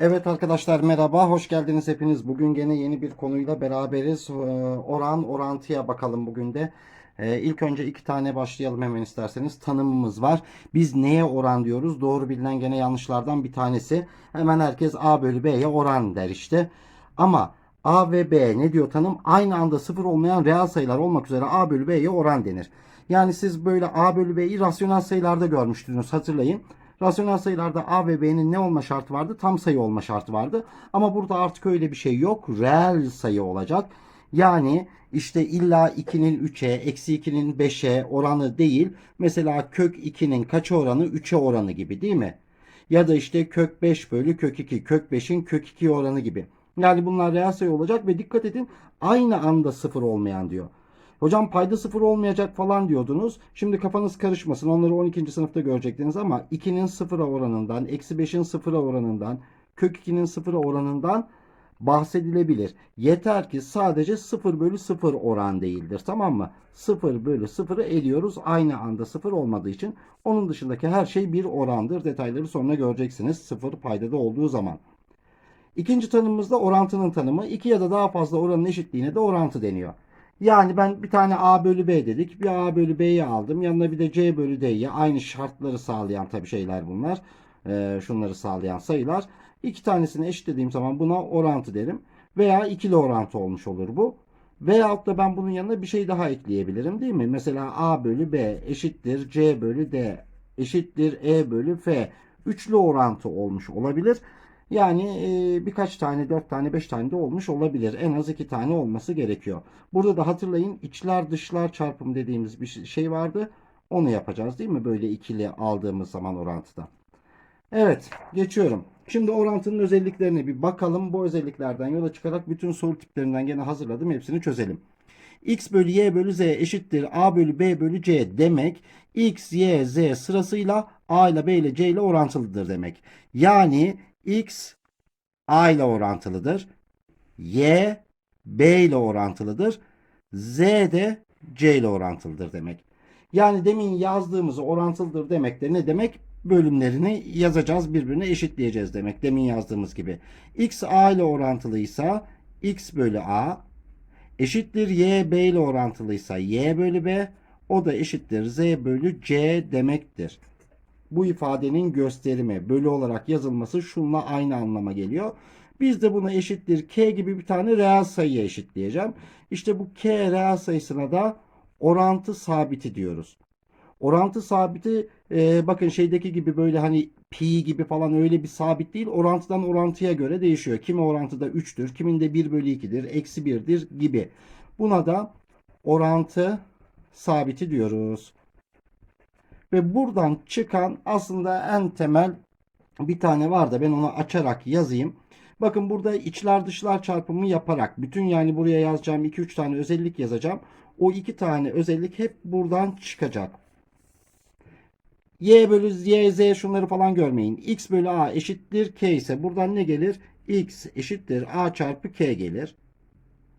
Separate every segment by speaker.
Speaker 1: Evet arkadaşlar merhaba, hoş geldiniz hepiniz. Bugün gene yeni bir konuyla beraberiz. Ee, Oran, orantıya bakalım bugün de. Ee, İlk önce iki tane başlayalım hemen isterseniz. Tanımımız var. Biz neye oran diyoruz? Doğru bilinen gene yanlışlardan bir tanesi. Hemen herkes A bölü B'ye oran der işte. Ama A ve B ne diyor tanım? Aynı anda sıfır olmayan reel sayılar olmak üzere A bölü B'ye oran denir. Yani siz böyle A bölü B'yi rasyonel sayılarda görmüştünüz hatırlayın. Rasyonel sayılarda A ve B'nin ne olma şartı vardı? Tam sayı olma şartı vardı. Ama burada artık öyle bir şey yok. Reel sayı olacak. Yani işte illa 2'nin 3'e, eksi 2'nin 5'e oranı değil. Mesela kök 2'nin kaça oranı? 3'e oranı gibi değil mi? Ya da işte kök 5 bölü kök 2, kök 5'in kök 2 oranı gibi. Yani bunlar reel sayı olacak ve dikkat edin aynı anda sıfır olmayan diyor. Hocam payda sıfır olmayacak falan diyordunuz. Şimdi kafanız karışmasın. Onları 12. sınıfta görecektiniz ama 2'nin sıfıra oranından, eksi 5'in sıfıra oranından, kök 2'nin sıfıra oranından bahsedilebilir. Yeter ki sadece 0 bölü 0 oran değildir. Tamam mı? 0 bölü 0'ı eliyoruz. Aynı anda 0 olmadığı için. Onun dışındaki her şey bir orandır. Detayları sonra göreceksiniz. 0 paydada olduğu zaman. İkinci tanımımızda orantının tanımı. İki ya da daha fazla oranın eşitliğine de orantı deniyor. Yani ben bir tane A bölü B dedik. Bir A bölü B'yi aldım. Yanına bir de C bölü D'yi. Aynı şartları sağlayan tabii şeyler bunlar. Ee, şunları sağlayan sayılar. İki tanesini eşitlediğim zaman buna orantı derim. Veya ikili orantı olmuş olur bu. Veyahut da ben bunun yanına bir şey daha ekleyebilirim değil mi? Mesela A bölü B eşittir C bölü D eşittir E bölü F. Üçlü orantı olmuş olabilir. Yani e, birkaç tane, dört tane, beş tane de olmuş olabilir. En az iki tane olması gerekiyor. Burada da hatırlayın içler dışlar çarpım dediğimiz bir şey vardı. Onu yapacağız değil mi? Böyle ikili aldığımız zaman orantıda. Evet geçiyorum. Şimdi orantının özelliklerine bir bakalım. Bu özelliklerden yola çıkarak bütün soru tiplerinden gene hazırladım. Hepsini çözelim. x bölü y bölü z eşittir a bölü b bölü c demek x, y, z sırasıyla a ile b ile c ile orantılıdır demek. Yani x a ile orantılıdır. Y b ile orantılıdır. Z de c ile orantılıdır demek. Yani demin yazdığımız orantılıdır demek de ne demek? Bölümlerini yazacağız birbirine eşitleyeceğiz demek. Demin yazdığımız gibi. X a ile orantılıysa x bölü a eşittir y b ile orantılıysa y bölü b o da eşittir z bölü c demektir bu ifadenin gösterimi bölü olarak yazılması şunla aynı anlama geliyor. Biz de buna eşittir k gibi bir tane reel sayıya eşitleyeceğim. İşte bu k reel sayısına da orantı sabiti diyoruz. Orantı sabiti e, bakın şeydeki gibi böyle hani pi gibi falan öyle bir sabit değil. Orantıdan orantıya göre değişiyor. Kimi orantıda 3'tür, kiminde 1 bölü 2'dir, eksi 1'dir gibi. Buna da orantı sabiti diyoruz. Ve buradan çıkan aslında en temel bir tane var da ben onu açarak yazayım. Bakın burada içler dışlar çarpımı yaparak bütün yani buraya yazacağım 2-3 tane özellik yazacağım. O iki tane özellik hep buradan çıkacak. Y bölü Y, Z şunları falan görmeyin. X bölü A eşittir K ise buradan ne gelir? X eşittir A çarpı K gelir.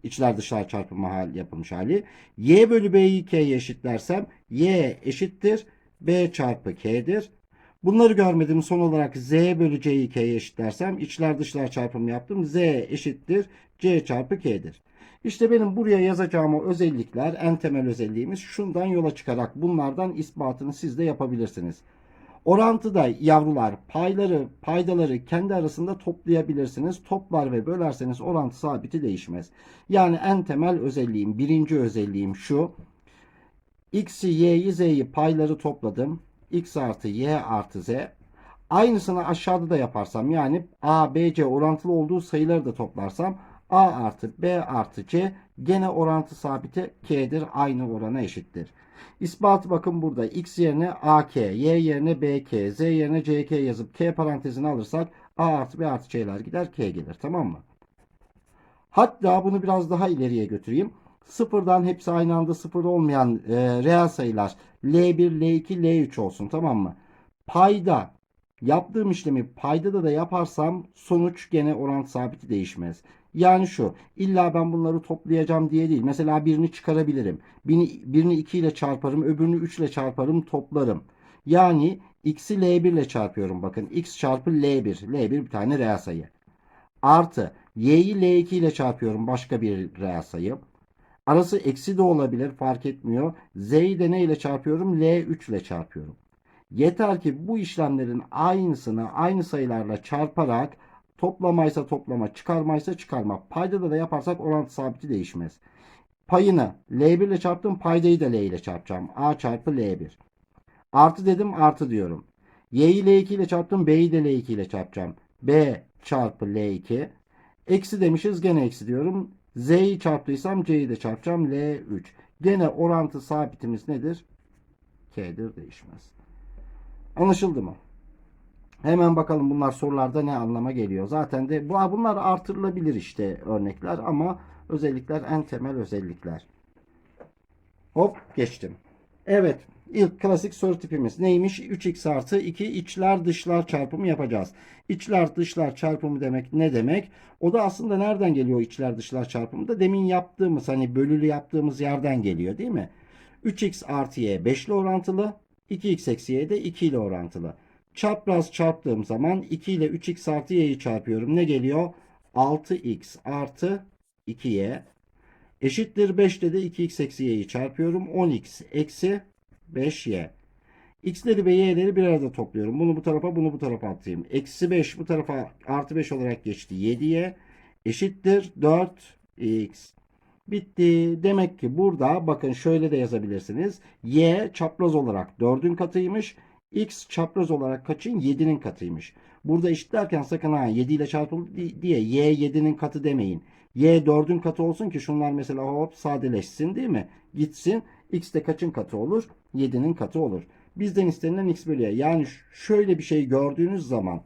Speaker 1: İçler dışlar çarpımı hal yapılmış hali. Y bölü B'yi K'ye eşitlersem Y eşittir B çarpı K'dir. Bunları görmedim. Son olarak Z bölü C'yi K'ye eşitlersem içler dışlar çarpımı yaptım. Z eşittir C çarpı K'dir. İşte benim buraya yazacağım o özellikler en temel özelliğimiz şundan yola çıkarak bunlardan ispatını siz de yapabilirsiniz. Orantıda yavrular payları paydaları kendi arasında toplayabilirsiniz. Toplar ve bölerseniz orantı sabiti değişmez. Yani en temel özelliğim birinci özelliğim şu. X'i, Y'yi, Z'yi payları topladım. X artı Y artı Z. Aynısını aşağıda da yaparsam yani A, B, C orantılı olduğu sayıları da toplarsam A artı B artı C gene orantı sabiti K'dir. Aynı orana eşittir. İspatı bakın burada. X yerine AK, Y yerine BK, Z yerine CK yazıp K parantezini alırsak A artı B artı C'ler gider K gelir. Tamam mı? Hatta bunu biraz daha ileriye götüreyim. Sıfırdan hepsi aynı anda sıfır olmayan e, reel sayılar L1, L2, L3 olsun tamam mı? Payda yaptığım işlemi paydada da yaparsam sonuç gene orantı sabiti değişmez. Yani şu illa ben bunları toplayacağım diye değil. Mesela birini çıkarabilirim. Birini, birini 2 ile çarparım öbürünü 3 ile çarparım toplarım. Yani x'i L1 ile çarpıyorum. Bakın x çarpı L1. L1 bir tane reel sayı. Artı y'yi L2 ile çarpıyorum. Başka bir reel sayı. Arası eksi de olabilir fark etmiyor. Z'yi de ne ile çarpıyorum? L3 ile çarpıyorum. Yeter ki bu işlemlerin aynısını aynı sayılarla çarparak toplamaysa toplama, çıkarmaysa çıkarma. Paydada da yaparsak orantı sabiti değişmez. Payını L1 ile çarptım. Paydayı da L ile çarpacağım. A çarpı L1. Artı dedim artı diyorum. Y'yi L2 ile çarptım. B'yi de L2 ile çarpacağım. B çarpı L2. Eksi demişiz gene eksi diyorum. Z'yi çarptıysam C'yi de çarpacağım. L3. Gene orantı sabitimiz nedir? K'dir değişmez. Anlaşıldı mı? Hemen bakalım bunlar sorularda ne anlama geliyor. Zaten de bu bunlar artırılabilir işte örnekler ama özellikler en temel özellikler. Hop geçtim. Evet ilk klasik soru tipimiz neymiş? 3x artı 2 içler dışlar çarpımı yapacağız. İçler dışlar çarpımı demek ne demek? O da aslında nereden geliyor içler dışlar çarpımı da demin yaptığımız hani bölülü yaptığımız yerden geliyor değil mi? 3x artı y 5 ile orantılı. 2x eksi y de 2 ile orantılı. Çapraz çarptığım zaman 2 ile 3x artı y'yi çarpıyorum. Ne geliyor? 6x artı 2y eşittir 5 de 2x eksi y'yi çarpıyorum. 10x eksi 5y. X'leri ve y'leri bir arada topluyorum. Bunu bu tarafa bunu bu tarafa atayım. Eksi 5 bu tarafa artı 5 olarak geçti. 7y eşittir 4x. Bitti. Demek ki burada bakın şöyle de yazabilirsiniz. Y çapraz olarak 4'ün katıymış. X çapraz olarak kaçın? 7'nin katıymış. Burada eşitlerken sakın ha 7 ile çarpıldı diye Y 7'nin katı demeyin. Y 4'ün katı olsun ki şunlar mesela hop sadeleşsin değil mi? Gitsin. X de kaçın katı olur? 7'nin katı olur. Bizden istenilen x bölü y. Yani şöyle bir şey gördüğünüz zaman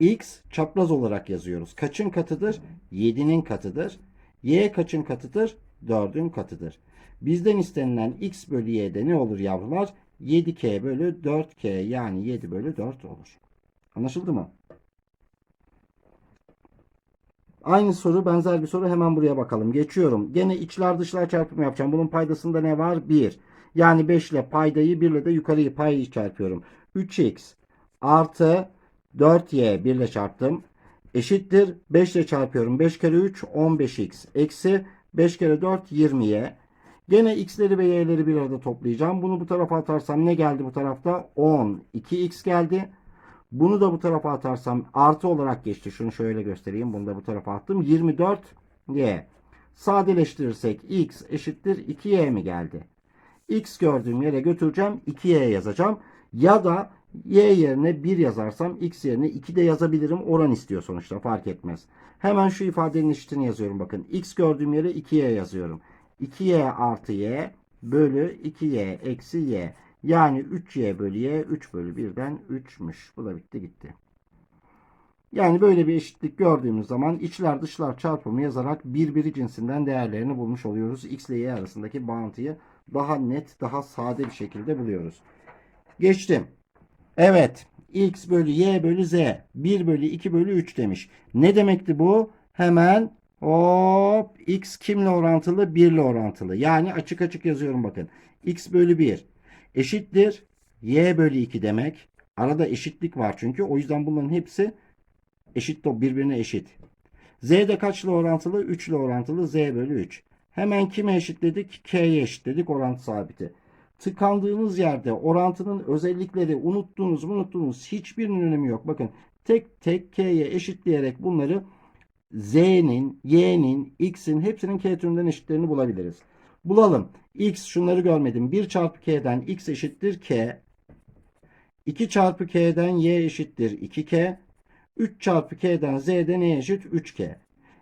Speaker 1: x çapraz olarak yazıyoruz. Kaçın katıdır? 7'nin katıdır. Y kaçın katıdır? 4'ün katıdır. Bizden istenilen x bölü y'de ne olur yavrular? 7k bölü 4k yani 7 bölü 4 olur. Anlaşıldı mı? Aynı soru benzer bir soru hemen buraya bakalım. Geçiyorum. Gene içler dışlar çarpımı yapacağım. Bunun paydasında ne var? 1. Yani 5 ile paydayı 1 ile de yukarıyı payı çarpıyorum. 3x artı 4y 1 ile çarptım. Eşittir 5 ile çarpıyorum. 5 kere 3 15x eksi 5 kere 4 20y. Gene x'leri ve y'leri bir arada toplayacağım. Bunu bu tarafa atarsam ne geldi bu tarafta? 10. 2x geldi. Bunu da bu tarafa atarsam artı olarak geçti. Şunu şöyle göstereyim. Bunu da bu tarafa attım. 24 y. Sadeleştirirsek x eşittir 2y mi geldi? x gördüğüm yere götüreceğim. 2y yazacağım. Ya da y yerine 1 yazarsam x yerine 2 de yazabilirim. Oran istiyor sonuçta fark etmez. Hemen şu ifadenin eşitini yazıyorum bakın. x gördüğüm yere 2y yazıyorum. 2y artı y bölü 2y eksi y. Yani 3y bölü y 3 bölü 1'den 3'müş. Bu da bitti gitti. Yani böyle bir eşitlik gördüğümüz zaman içler dışlar çarpımı yazarak birbiri cinsinden değerlerini bulmuş oluyoruz. X ile Y arasındaki bağıntıyı daha net, daha sade bir şekilde buluyoruz. Geçtim. Evet. X bölü Y bölü Z. 1 bölü 2 bölü 3 demiş. Ne demekti bu? Hemen hop X kimle orantılı? 1 ile orantılı. Yani açık açık yazıyorum bakın. X bölü 1 eşittir. Y bölü 2 demek. Arada eşitlik var çünkü. O yüzden bunların hepsi eşit birbirine eşit. Z de kaçla orantılı? 3 ile orantılı. Z bölü 3. Hemen kime eşitledik? K'ye eşitledik orantı sabiti. Tıkandığınız yerde orantının özellikleri unuttuğunuz unuttuğunuz hiçbirinin önemi yok. Bakın tek tek K'ye eşitleyerek bunları Z'nin, Y'nin, X'in hepsinin K türünden eşitlerini bulabiliriz. Bulalım. X şunları görmedim. 1 çarpı K'den X eşittir K. 2 çarpı K'den Y eşittir 2K. 3 çarpı K'den Z'de ne eşit? 3K.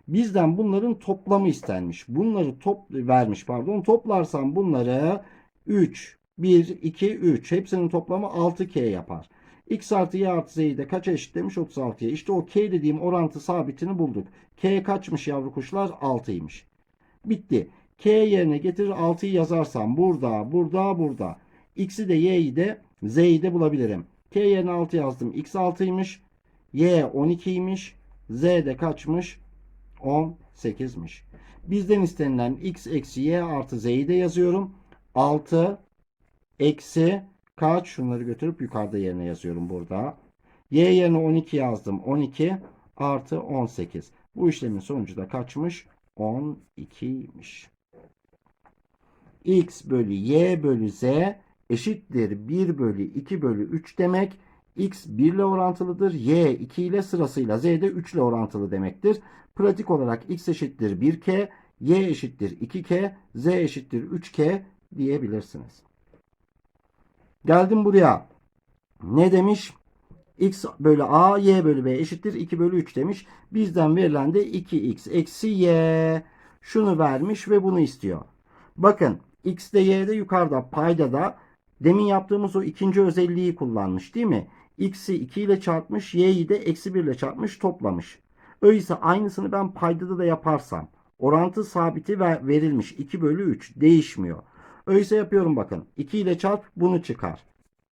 Speaker 1: Bizden bunların toplamı istenmiş. Bunları top vermiş pardon. Toplarsam bunları 3, 1, 2, 3. Hepsinin toplamı 6K yapar. X artı Y artı Z'yi de kaça eşitlemiş? 36'ya. İşte o K dediğim orantı sabitini bulduk. K kaçmış yavru kuşlar? 6'ymış. Bitti. K yerine getirir 6'yı yazarsam burada, burada, burada. X'i de Y'yi de Z'yi de bulabilirim. K yerine 6 yazdım. X 6'ymış. Y 12'ymiş. Z de kaçmış? 18'miş. Bizden istenilen x eksi y artı z'yi de yazıyorum. 6 eksi kaç? Şunları götürüp yukarıda yerine yazıyorum burada. Y yerine 12 yazdım. 12 artı 18. Bu işlemin sonucu da kaçmış? 12'ymiş. X bölü Y bölü Z eşittir 1 bölü 2 bölü 3 demek. X 1 ile orantılıdır. Y 2 ile sırasıyla Z de 3 ile orantılı demektir. Pratik olarak X eşittir 1K, Y eşittir 2K, Z eşittir 3K diyebilirsiniz. Geldim buraya. Ne demiş? X bölü A, Y bölü B eşittir 2 bölü 3 demiş. Bizden verilen de 2X eksi Y. Şunu vermiş ve bunu istiyor. Bakın X de Y de yukarıda payda da demin yaptığımız o ikinci özelliği kullanmış değil mi? X'i 2 ile çarpmış, Y'yi de eksi 1 ile çarpmış toplamış. Öyleyse aynısını ben paydada da yaparsam orantı sabiti ver- verilmiş 2 bölü 3 değişmiyor. Öyleyse yapıyorum bakın. 2 ile çarp bunu çıkar.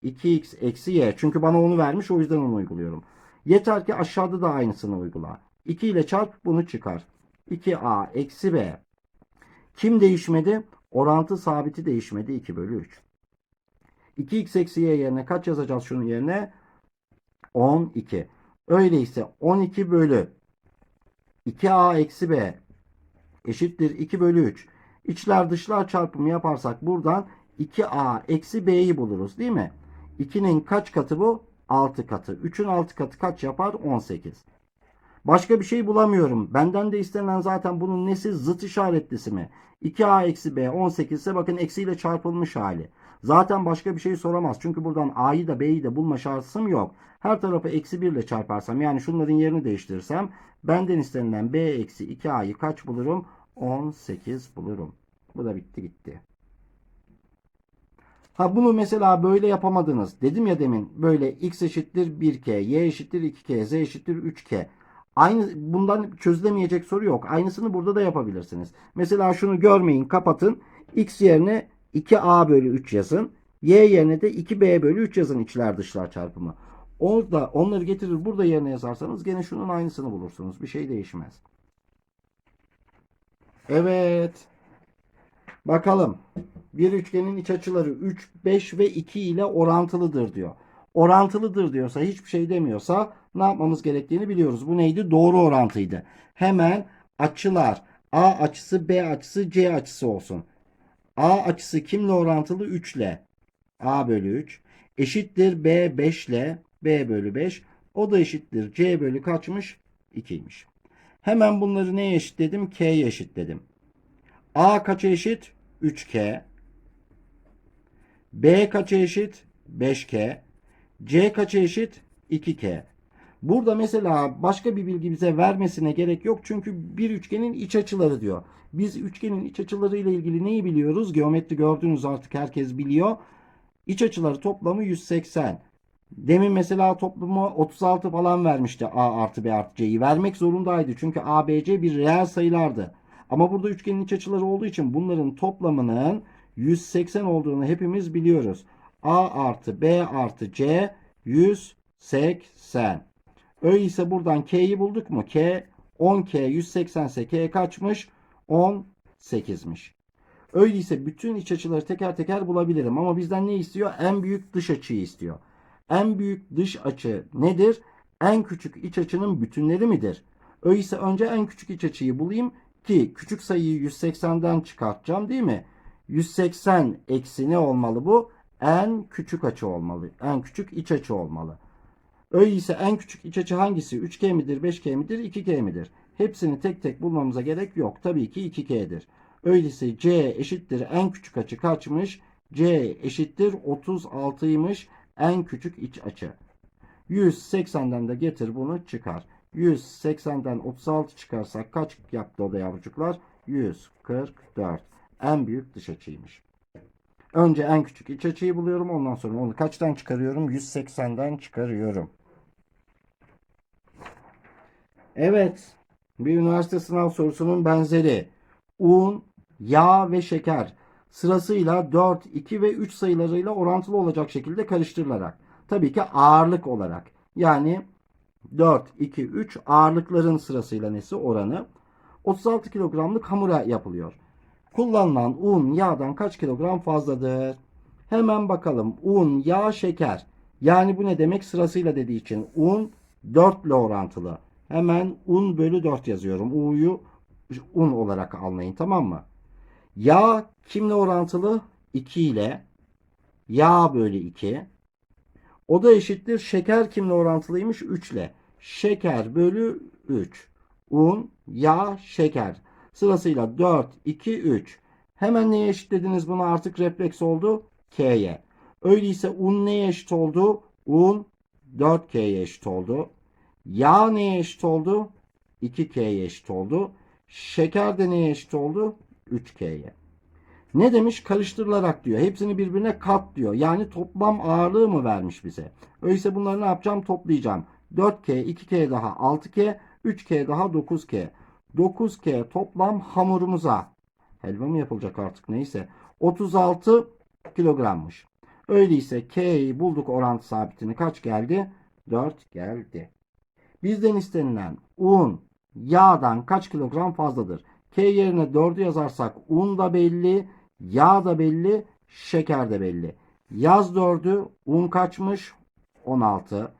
Speaker 1: 2x eksi y. Çünkü bana onu vermiş o yüzden onu uyguluyorum. Yeter ki aşağıda da aynısını uygula. 2 ile çarp bunu çıkar. 2a eksi b. Kim değişmedi? Orantı sabiti değişmedi 2 bölü 3. 2x eksi y yerine kaç yazacağız şunun yerine? 12. Öyleyse 12 bölü 2a eksi b eşittir 2 bölü 3. İçler dışlar çarpımı yaparsak buradan 2a eksi b'yi buluruz değil mi? 2'nin kaç katı bu? 6 katı. 3'ün 6 katı kaç yapar? 18. Başka bir şey bulamıyorum. Benden de istenen zaten bunun nesi? Zıt işaretlisi mi? 2a eksi b 18 ise bakın eksiyle çarpılmış hali. Zaten başka bir şey soramaz. Çünkü buradan a'yı da b'yi de bulma şansım yok. Her tarafı eksi 1 ile çarparsam yani şunların yerini değiştirirsem benden istenilen b eksi 2a'yı kaç bulurum? 18 bulurum. Bu da bitti gitti. Ha bunu mesela böyle yapamadınız. Dedim ya demin böyle x eşittir 1k, y eşittir 2k, z eşittir 3k. Aynı bundan çözülemeyecek soru yok. Aynısını burada da yapabilirsiniz. Mesela şunu görmeyin, kapatın. x yerine 2a bölü 3 yazın. y yerine de 2b bölü 3 yazın içler dışlar çarpımı. Orada onları getirir burada yerine yazarsanız gene şunun aynısını bulursunuz. Bir şey değişmez. Evet. Bakalım. Bir üçgenin iç açıları 3, 5 ve 2 ile orantılıdır diyor. Orantılıdır diyorsa hiçbir şey demiyorsa ne yapmamız gerektiğini biliyoruz. Bu neydi? Doğru orantıydı. Hemen açılar A açısı B açısı C açısı olsun. A açısı kimle orantılı? 3 ile. A bölü 3 eşittir B 5 ile B bölü 5. O da eşittir C bölü kaçmış? 2'ymiş. Hemen bunları neye eşitledim? K'ye eşitledim. A kaça eşit? 3K. B kaça eşit? 5K. C kaça eşit? 2K. Burada mesela başka bir bilgi bize vermesine gerek yok. Çünkü bir üçgenin iç açıları diyor. Biz üçgenin iç açıları ile ilgili neyi biliyoruz? Geometri gördüğünüz artık herkes biliyor. İç açıları toplamı 180. Demin mesela toplamı 36 falan vermişti A artı B artı C'yi. Vermek zorundaydı. Çünkü A, B, C bir reel sayılardı. Ama burada üçgenin iç açıları olduğu için bunların toplamının 180 olduğunu hepimiz biliyoruz. A artı B artı C 180. Öyleyse buradan K'yi bulduk mu? K 10K 180 ise K kaçmış? 18'miş. Öyleyse bütün iç açıları teker teker bulabilirim. Ama bizden ne istiyor? En büyük dış açıyı istiyor. En büyük dış açı nedir? En küçük iç açının bütünleri midir? Öyleyse önce en küçük iç açıyı bulayım ki küçük sayıyı 180'den çıkartacağım değil mi? 180 eksi ne olmalı bu? En küçük açı olmalı. En küçük iç açı olmalı. Öyleyse en küçük iç açı hangisi? 3K midir, 5K midir, 2K midir? Hepsini tek tek bulmamıza gerek yok. Tabii ki 2K'dir. Öyleyse C eşittir en küçük açı kaçmış? C eşittir 36'ymış en küçük iç açı. 180'den de getir bunu çıkar. 180'den 36 çıkarsak kaç yaptı o yavrucuklar? 144. En büyük dış açıymış. Önce en küçük iç açıyı buluyorum. Ondan sonra onu kaçtan çıkarıyorum? 180'den çıkarıyorum. Evet. Bir üniversite sınav sorusunun benzeri. Un, yağ ve şeker sırasıyla 4, 2 ve 3 sayılarıyla orantılı olacak şekilde karıştırılarak. Tabii ki ağırlık olarak. Yani 4, 2, 3 ağırlıkların sırasıyla nesi oranı. 36 kilogramlık hamura yapılıyor. Kullanılan un yağdan kaç kilogram fazladır? Hemen bakalım. Un, yağ, şeker. Yani bu ne demek? Sırasıyla dediği için un 4 ile orantılı. Hemen un bölü 4 yazıyorum. U'yu un olarak anlayın tamam mı? Yağ kimle orantılı? 2 ile. Yağ bölü 2. O da eşittir. Şeker kimle orantılıymış? 3 ile. Şeker bölü 3. Un, yağ, şeker. Sırasıyla 4, 2, 3. Hemen neye eşitlediniz bunu? Artık refleks oldu. K'ye. Öyleyse un neye eşit oldu? Un 4K'ye eşit oldu. Yağ neye eşit oldu? 2K'ye eşit oldu. Şeker de neye eşit oldu? 3K'ye. Ne demiş? Karıştırılarak diyor. Hepsini birbirine kat diyor. Yani toplam ağırlığı mı vermiş bize? Öyleyse bunları ne yapacağım? Toplayacağım. 4K, 2K daha 6K, 3K daha 9K. 9K toplam hamurumuza. Helva mı yapılacak artık neyse. 36 kilogrammış. Öyleyse K'yi bulduk orantı sabitini. Kaç geldi? 4 geldi. Bizden istenilen un yağdan kaç kilogram fazladır? K yerine 4'ü yazarsak un da belli, yağ da belli, şeker de belli. Yaz 4'ü un kaçmış? 16.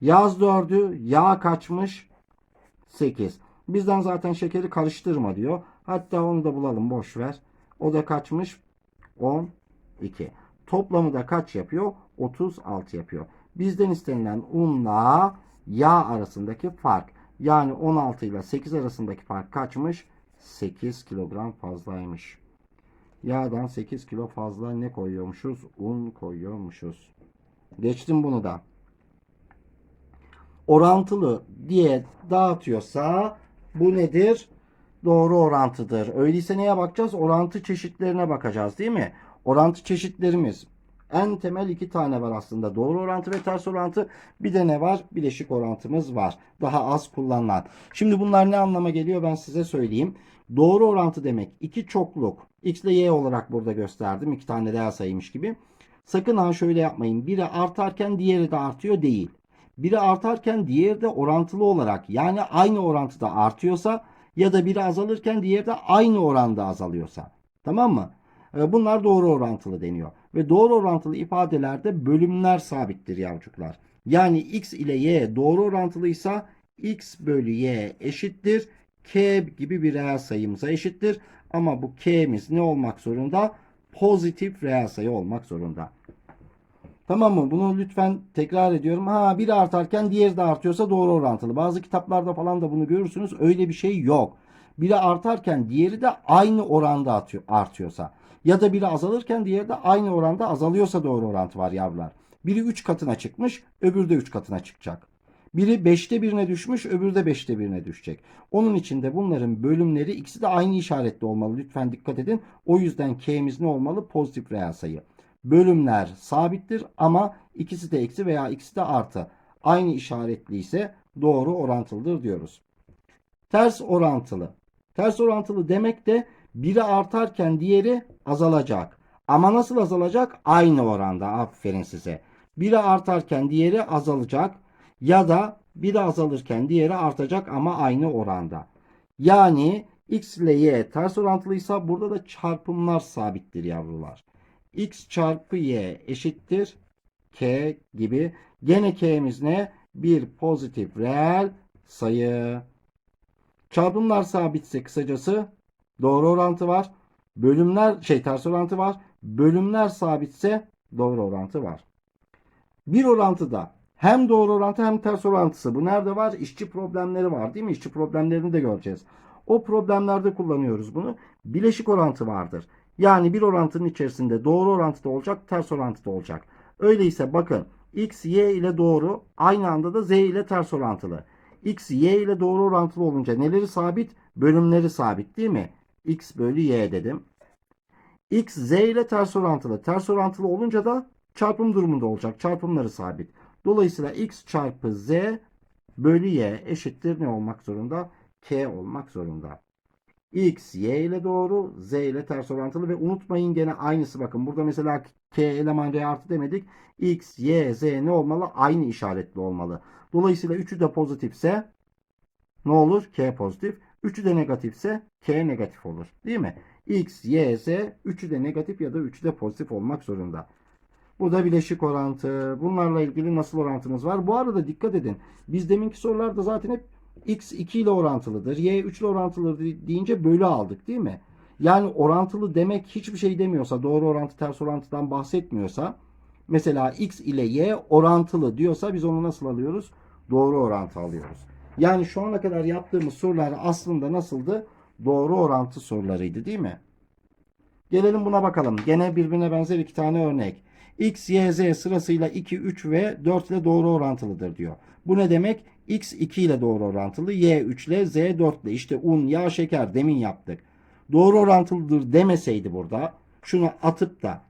Speaker 1: Yaz 4'ü yağ kaçmış? 8. Bizden zaten şekeri karıştırma diyor. Hatta onu da bulalım boş ver. O da kaçmış? 12. Toplamı da kaç yapıyor? 36 yapıyor. Bizden istenilen unla yağ arasındaki fark. Yani 16 ile 8 arasındaki fark kaçmış? 8 kilogram fazlaymış. Yağdan 8 kilo fazla ne koyuyormuşuz? Un koyuyormuşuz. Geçtim bunu da. Orantılı diye dağıtıyorsa bu nedir? Doğru orantıdır. Öyleyse neye bakacağız? Orantı çeşitlerine bakacağız değil mi? Orantı çeşitlerimiz en temel iki tane var aslında. Doğru orantı ve ters orantı. Bir de ne var? Bileşik orantımız var. Daha az kullanılan. Şimdi bunlar ne anlama geliyor ben size söyleyeyim. Doğru orantı demek iki çokluk. X ile Y olarak burada gösterdim. İki tane değer sayıymış gibi. Sakın ha şöyle yapmayın. Biri artarken diğeri de artıyor değil. Biri artarken diğeri de orantılı olarak yani aynı orantıda artıyorsa ya da biri azalırken diğeri de aynı oranda azalıyorsa. Tamam mı? E, Bunlar doğru orantılı deniyor. Ve doğru orantılı ifadelerde bölümler sabittir yavrucuklar. Yani x ile y doğru orantılıysa x bölü y eşittir. k gibi bir reel sayımıza eşittir. Ama bu k'miz ne olmak zorunda? Pozitif reel sayı olmak zorunda. Tamam mı? Bunu lütfen tekrar ediyorum. Ha biri artarken diğeri de artıyorsa doğru orantılı. Bazı kitaplarda falan da bunu görürsünüz. Öyle bir şey yok. Biri artarken diğeri de aynı oranda artıyorsa. Ya da biri azalırken diğeri de aynı oranda azalıyorsa doğru orantı var yavrular. Biri 3 katına çıkmış, öbürü de 3 katına çıkacak. Biri 5'te birine düşmüş, öbürü de 5'te birine düşecek. Onun için de bunların bölümleri ikisi de aynı işaretli olmalı. Lütfen dikkat edin. O yüzden k'miz ne olmalı? Pozitif reel sayı. Bölümler sabittir ama ikisi de eksi veya ikisi de artı. Aynı işaretli ise doğru orantılıdır diyoruz. Ters orantılı. Ters orantılı demek de biri artarken diğeri azalacak. Ama nasıl azalacak? Aynı oranda. Aferin size. Biri artarken diğeri azalacak. Ya da biri azalırken diğeri artacak ama aynı oranda. Yani x ile y ters orantılıysa burada da çarpımlar sabittir yavrular. X çarpı y eşittir k gibi. Gene k'miz ne? Bir pozitif reel sayı. Çarpımlar sabitse kısacası doğru orantı var. Bölümler şey ters orantı var. Bölümler sabitse doğru orantı var. Bir orantıda hem doğru orantı hem ters orantısı. Bu nerede var? İşçi problemleri var değil mi? İşçi problemlerini de göreceğiz. O problemlerde kullanıyoruz bunu. Bileşik orantı vardır. Yani bir orantının içerisinde doğru orantı da olacak, ters orantı da olacak. Öyleyse bakın x, y ile doğru aynı anda da z ile ters orantılı. X, Y ile doğru orantılı olunca neleri sabit? Bölümleri sabit değil mi? X bölü Y dedim. X, Z ile ters orantılı. Ters orantılı olunca da çarpım durumunda olacak. Çarpımları sabit. Dolayısıyla X çarpı Z bölü Y eşittir ne olmak zorunda? K olmak zorunda. X, Y ile doğru, Z ile ters orantılı ve unutmayın gene aynısı bakın. Burada mesela K eleman R artı demedik. X, Y, Z ne olmalı? Aynı işaretli olmalı. Dolayısıyla üçü de pozitifse ne olur? K pozitif. Üçü de negatifse K negatif olur. Değil mi? X, Y, Z üçü de negatif ya da üçü de pozitif olmak zorunda. Bu da bileşik orantı. Bunlarla ilgili nasıl orantımız var? Bu arada dikkat edin. Biz deminki sorularda zaten hep x 2 ile orantılıdır. Y 3 ile orantılıdır deyince bölü aldık değil mi? Yani orantılı demek hiçbir şey demiyorsa, doğru orantı ters orantıdan bahsetmiyorsa mesela x ile y orantılı diyorsa biz onu nasıl alıyoruz? Doğru orantı alıyoruz. Yani şu ana kadar yaptığımız sorular aslında nasıldı? Doğru orantı sorularıydı değil mi? Gelelim buna bakalım. Gene birbirine benzer iki tane örnek. X, Y, Z sırasıyla 2, 3 ve 4 ile doğru orantılıdır diyor. Bu ne demek? X 2 ile doğru orantılı, Y 3 ile, Z 4 ile. İşte un, yağ, şeker demin yaptık. Doğru orantılıdır demeseydi burada şunu atıp da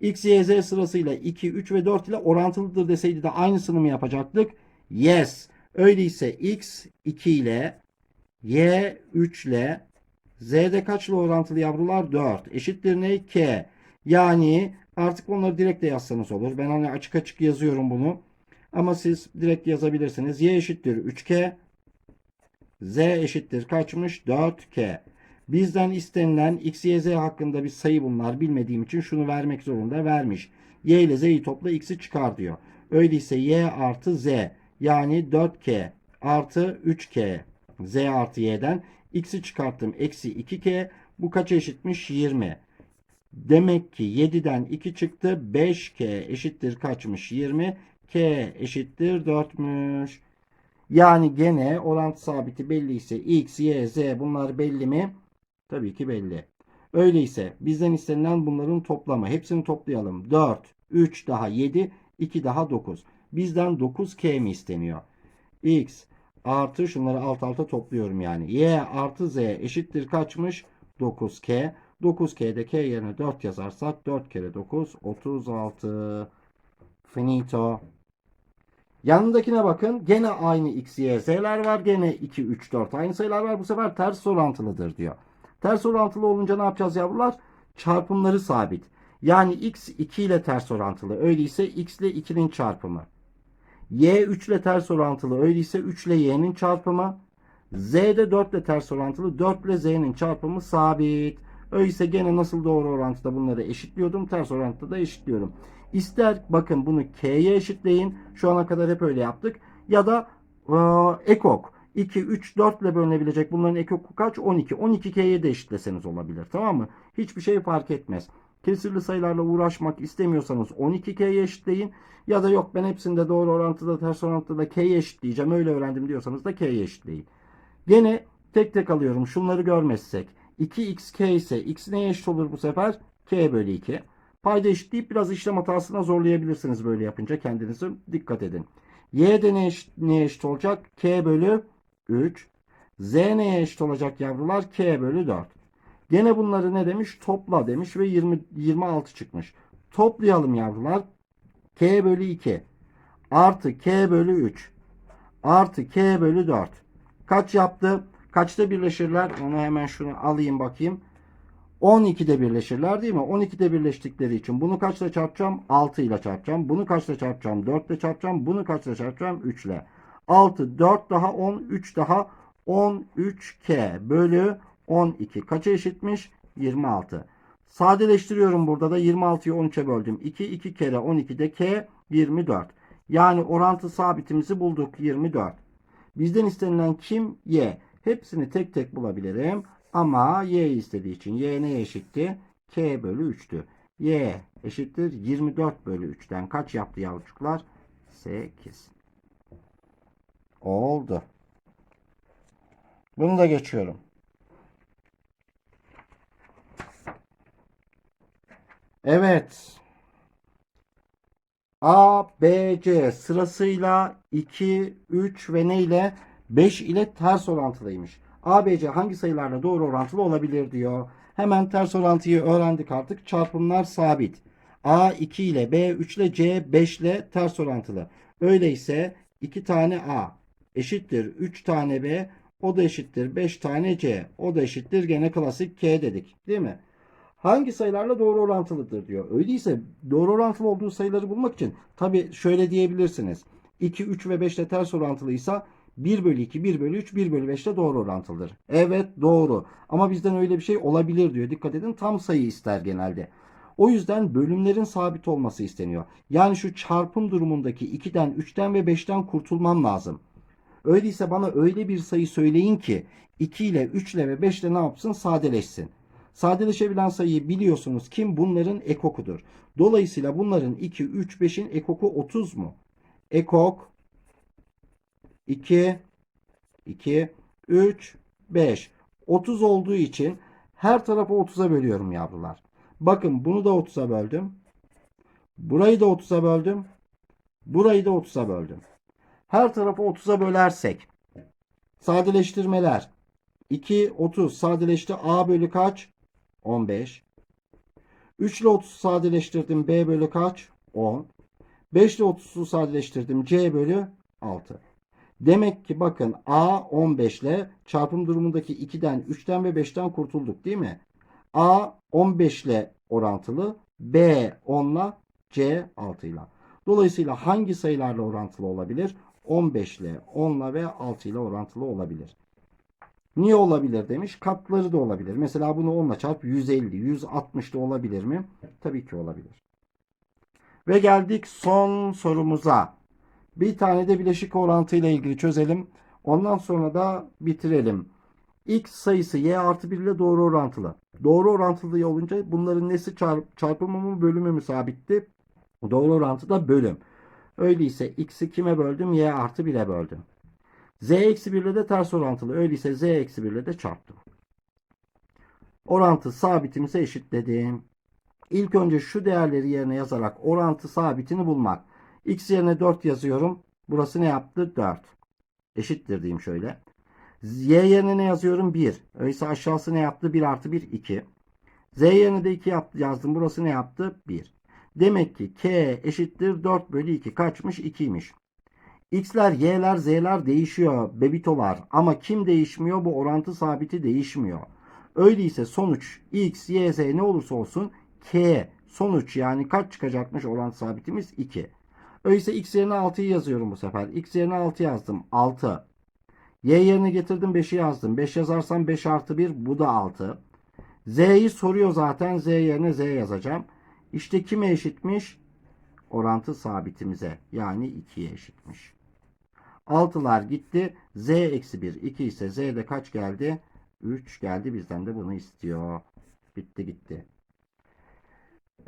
Speaker 1: X, Y, Z sırasıyla 2, 3 ve 4 ile orantılıdır deseydi de aynısını mı yapacaktık? Yes. Öyleyse X 2 ile, Y 3 ile, Z'de kaçla orantılı yavrular? 4. Eşittir ne? K. Yani artık onları direkt de yazsanız olur. Ben hani açık açık yazıyorum bunu. Ama siz direkt yazabilirsiniz. Y eşittir 3K. Z eşittir kaçmış? 4K. Bizden istenilen x, y, z hakkında bir sayı bunlar. Bilmediğim için şunu vermek zorunda vermiş. Y ile z'yi topla x'i çıkar diyor. Öyleyse y artı z yani 4k artı 3k z artı y'den x'i çıkarttım. Eksi 2k bu kaça eşitmiş? 20. Demek ki 7'den 2 çıktı. 5k eşittir kaçmış? 20. k eşittir 4'müş. Yani gene orantı sabiti belliyse x, y, z bunlar belli mi? Tabii ki belli. Öyleyse bizden istenilen bunların toplamı. Hepsini toplayalım. 4, 3 daha 7, 2 daha 9. Bizden 9k mi isteniyor? x artı şunları alt alta topluyorum yani. y artı z eşittir kaçmış? 9k. 9k'de k yerine 4 yazarsak 4 kere 9 36. Finito. Yanındakine bakın. Gene aynı x, y, z'ler var. Gene 2, 3, 4 aynı sayılar var. Bu sefer ters orantılıdır diyor. Ters orantılı olunca ne yapacağız yavrular? Çarpımları sabit. Yani x 2 ile ters orantılı. Öyleyse x ile 2'nin çarpımı. y 3 ile ters orantılı. Öyleyse 3 ile y'nin çarpımı. z de 4 ile ters orantılı. 4 ile z'nin çarpımı sabit. Öyleyse gene nasıl doğru orantıda bunları eşitliyordum. Ters orantıda da eşitliyorum. İster bakın bunu k'ye eşitleyin. Şu ana kadar hep öyle yaptık. Ya da e, ekok. 2, 3, 4 ile bölünebilecek bunların ekoku kaç? 12. 12k'ye de eşitleseniz olabilir. Tamam mı? Hiçbir şey fark etmez. Kesirli sayılarla uğraşmak istemiyorsanız 12k'ye eşitleyin. Ya da yok ben hepsinde doğru orantıda ters orantıda k'ye eşitleyeceğim. Öyle öğrendim diyorsanız da k'ye eşitleyin. Gene tek tek alıyorum. Şunları görmezsek. 2xk ise x neye eşit olur bu sefer? k bölü 2. Payda eşitleyip biraz işlem hatasına zorlayabilirsiniz böyle yapınca. Kendinize dikkat edin. Y de ne eşit, neye eşit olacak? K bölü 3. Z neye eşit olacak yavrular? K bölü 4. Gene bunları ne demiş? Topla demiş ve 20, 26 çıkmış. Toplayalım yavrular. K bölü 2 artı K bölü 3 artı K bölü 4. Kaç yaptı? Kaçta birleşirler? Onu hemen şunu alayım bakayım. 12'de birleşirler değil mi? 12'de birleştikleri için bunu kaçla çarpacağım? 6 ile çarpacağım. Bunu kaçla çarpacağım? 4 ile çarpacağım. Bunu kaçla çarpacağım? 3 ile. 6, 4 daha 10, 3 daha 13K bölü 12. Kaça eşitmiş? 26. Sadeleştiriyorum burada da 26'yı 13'e böldüm. 2, 2 kere 12'de K 24. Yani orantı sabitimizi bulduk 24. Bizden istenilen kim? Y. Hepsini tek tek bulabilirim. Ama y istediği için y neye eşitti? k bölü 3'tü. y eşittir 24 bölü 3'ten kaç yaptı yavrucuklar? 8. Oldu. Bunu da geçiyorum. Evet. A, B, C sırasıyla 2, 3 ve ne ile 5 ile ters orantılıymış. A, B, C hangi sayılarla doğru orantılı olabilir diyor. Hemen ters orantıyı öğrendik artık. Çarpımlar sabit. A 2 ile B 3 ile C 5 ile ters orantılı. Öyleyse 2 tane A eşittir 3 tane B o da eşittir 5 tane C o da eşittir gene klasik K dedik değil mi? Hangi sayılarla doğru orantılıdır diyor. Öyleyse doğru orantılı olduğu sayıları bulmak için tabi şöyle diyebilirsiniz. 2, 3 ve 5 ile ters orantılıysa 1 bölü 2, 1 bölü 3, 1 bölü 5 ile doğru orantılıdır. Evet doğru. Ama bizden öyle bir şey olabilir diyor. Dikkat edin tam sayı ister genelde. O yüzden bölümlerin sabit olması isteniyor. Yani şu çarpım durumundaki 2'den, 3'ten ve 5'ten kurtulmam lazım. Öyleyse bana öyle bir sayı söyleyin ki 2 ile 3 ile ve 5 ile ne yapsın? Sadeleşsin. Sadeleşebilen sayıyı biliyorsunuz kim? Bunların ekokudur. Dolayısıyla bunların 2, 3, 5'in ekoku 30 mu? Ekok 2, 2, 3, 5. 30 olduğu için her tarafı 30'a bölüyorum yavrular. Bakın bunu da 30'a böldüm. Burayı da 30'a böldüm. Burayı da 30'a böldüm. Her tarafı 30'a bölersek sadeleştirmeler 2 30 sadeleşti. A bölü kaç? 15. 3 ile 30 sadeleştirdim. B bölü kaç? 10. 5 ile 30'u sadeleştirdim. C bölü 6. Demek ki bakın A 15 ile çarpım durumundaki 2'den, 3'ten ve 5'ten kurtulduk değil mi? A 15 ile orantılı, B 10 ile, C 6 ile. Dolayısıyla hangi sayılarla orantılı olabilir? 15 ile, 10 ile ve 6 ile orantılı olabilir. Niye olabilir demiş. Katları da olabilir. Mesela bunu 10 ile çarp 150, 160 da olabilir mi? Tabii ki olabilir. Ve geldik son sorumuza. Bir tane de bileşik orantı ile ilgili çözelim. Ondan sonra da bitirelim. X sayısı y artı 1 ile doğru orantılı. Doğru orantılı olunca bunların nesi çarp, çarpımı mı bölümü mü sabitti? Doğru orantıda bölüm. Öyleyse x'i kime böldüm? y artı 1'e böldüm. z eksi 1 ile de ters orantılı. Öyleyse z eksi 1 ile de çarptım. Orantı sabitimize eşitledim. İlk önce şu değerleri yerine yazarak orantı sabitini bulmak. X yerine 4 yazıyorum. Burası ne yaptı? 4. Eşittir diyeyim şöyle. Y yerine ne yazıyorum? 1. Öyleyse aşağısı ne yaptı? 1 artı 1 2. Z yerine de 2 yaptı, yazdım. Burası ne yaptı? 1. Demek ki K eşittir 4 bölü 2. Kaçmış? 2'ymiş. X'ler, Y'ler, Z'ler değişiyor. Bebitolar. Ama kim değişmiyor? Bu orantı sabiti değişmiyor. Öyleyse sonuç X, Y, Z ne olursa olsun K sonuç yani kaç çıkacakmış orantı sabitimiz? 2. Öyleyse x yerine 6'yı yazıyorum bu sefer. x yerine 6 yazdım. 6. Y yerine getirdim 5'i yazdım. 5 yazarsam 5 artı 1 bu da 6. Z'yi soruyor zaten. Z yerine Z yazacağım. İşte kime eşitmiş? Orantı sabitimize. Yani 2'ye eşitmiş. 6'lar gitti. Z eksi 1. 2 ise Z'de kaç geldi? 3 geldi. Bizden de bunu istiyor. Bitti gitti.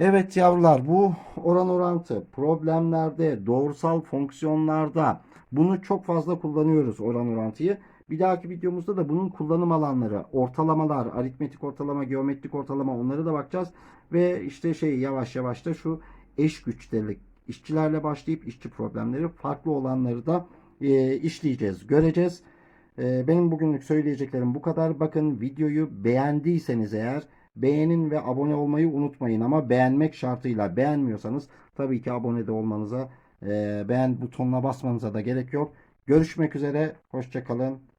Speaker 1: Evet yavrular bu oran orantı problemlerde, doğrusal fonksiyonlarda bunu çok fazla kullanıyoruz oran orantıyı. Bir dahaki videomuzda da bunun kullanım alanları, ortalamalar, aritmetik ortalama, geometrik ortalama onlara da bakacağız. Ve işte şey yavaş yavaş da şu eş güçtelik işçilerle başlayıp işçi problemleri farklı olanları da e, işleyeceğiz, göreceğiz. E, benim bugünlük söyleyeceklerim bu kadar. Bakın videoyu beğendiyseniz eğer Beğenin ve abone olmayı unutmayın ama beğenmek şartıyla beğenmiyorsanız tabii ki abone de olmanıza beğen butonuna basmanıza da gerek yok. Görüşmek üzere. Hoşçakalın.